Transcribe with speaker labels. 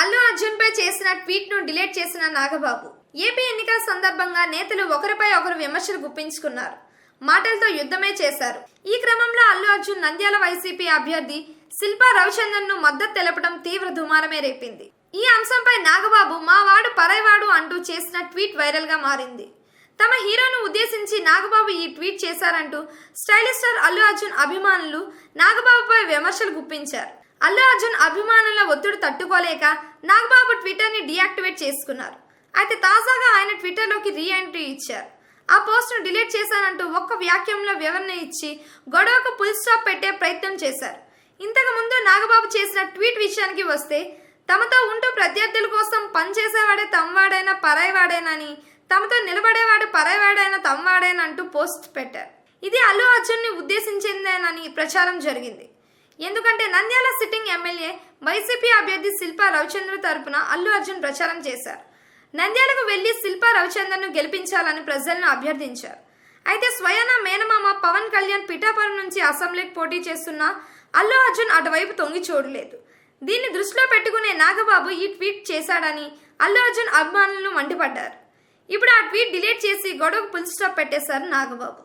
Speaker 1: అల్లు అర్జున్ పై చేసిన ట్వీట్ను డిలీట్ చేసిన నాగబాబు. ఏపీ ఎన్నికల సందర్భంగా నేతలు ఒకరిపై ఒకరు విమర్శలు గుప్పించుకున్నారు. మాటలతో యుద్ధమే చేశారు. ఈ క్రమంలో అల్లు అర్జున్ నంద్యాల వైసీపీ అభ్యర్థి శిల్పా రవిచందన్ను మద్దతు తెలపడం తీవ్ర దుమారమే రేపింది. ఈ అంశంపై నాగబాబు మా వాడు పరైవాడు అంటూ చేసిన ట్వీట్ వైరల్గా మారింది. తమ హీరోను ఉద్దేశించి నాగబాబు ఈ ట్వీట్ చేశారంటూ స్టైలిష్ స్టార్ అల్లు అర్జున్ అభిమానులు నాగబాబుపై విమర్శలు గుప్పించారు. అల్లు అర్జున్ అభిమానుల ఒత్తిడి తట్టుకోలేక నాగబాబు ట్విట్టర్ని డీయాక్టివేట్ చేసుకున్నారు. అయితే తాజాగా ఆయన ట్విట్టర్లోకి రీ ఎంట్రీ ఇచ్చారు. ఆ పోస్ట్ను డిలీట్ చేశానంటూ ఒక్క వ్యాఖ్యంలో వివరణ ఇచ్చి గొడవకు ఫుల్ స్టాప్ పెట్టే ప్రయత్నం చేశారు. ఇంతకు ముందు నాగబాబు చేసిన ట్వీట్ విషయానికి వస్తే తమతో ఉంటూ ప్రత్యర్థుల కోసం పనిచేసేవాడే తమవాడైనా పరాయివాడేనని తమతో నిలబడేవాడు పరాయివాడైనా తమవాడేనంటూ పోస్ట్ పెట్టారు. ఇది అల్లు అర్జున్ని ఉద్దేశించిందేనని ప్రచారం జరిగింది. ఎందుకంటే నంద్యాల సిట్టింగ్ ఎమ్మెల్యే వైసీపీ అభ్యర్థి శిల్పా రవిచంద్ర తరపున అల్లు అర్జున్ ప్రచారం చేశారు. నంద్యాలకు వెళ్ళి శిల్పా రవిచంద్రను గెలిపించాలని ప్రజలను అభ్యర్థించారు. అయితే స్వయాన మేనమామ పవన్ కళ్యాణ్ పిఠాపురం నుంచి అసెంబ్లీకి పోటీ చేస్తున్న అల్లు అర్జున్ అటువైపు తొంగి చూడలేదు దీన్ని దృష్టిలో పెట్టుకునే నాగబాబు ఈ ట్వీట్ చేశాడని అల్లు అర్జున్ అభిమానులు మండిపడ్డారు. ఇప్పుడు ఆ ట్వీట్ డిలీట్ చేసి గొడవకు పుల్ స్టాప్ పెట్టేశారు నాగబాబు.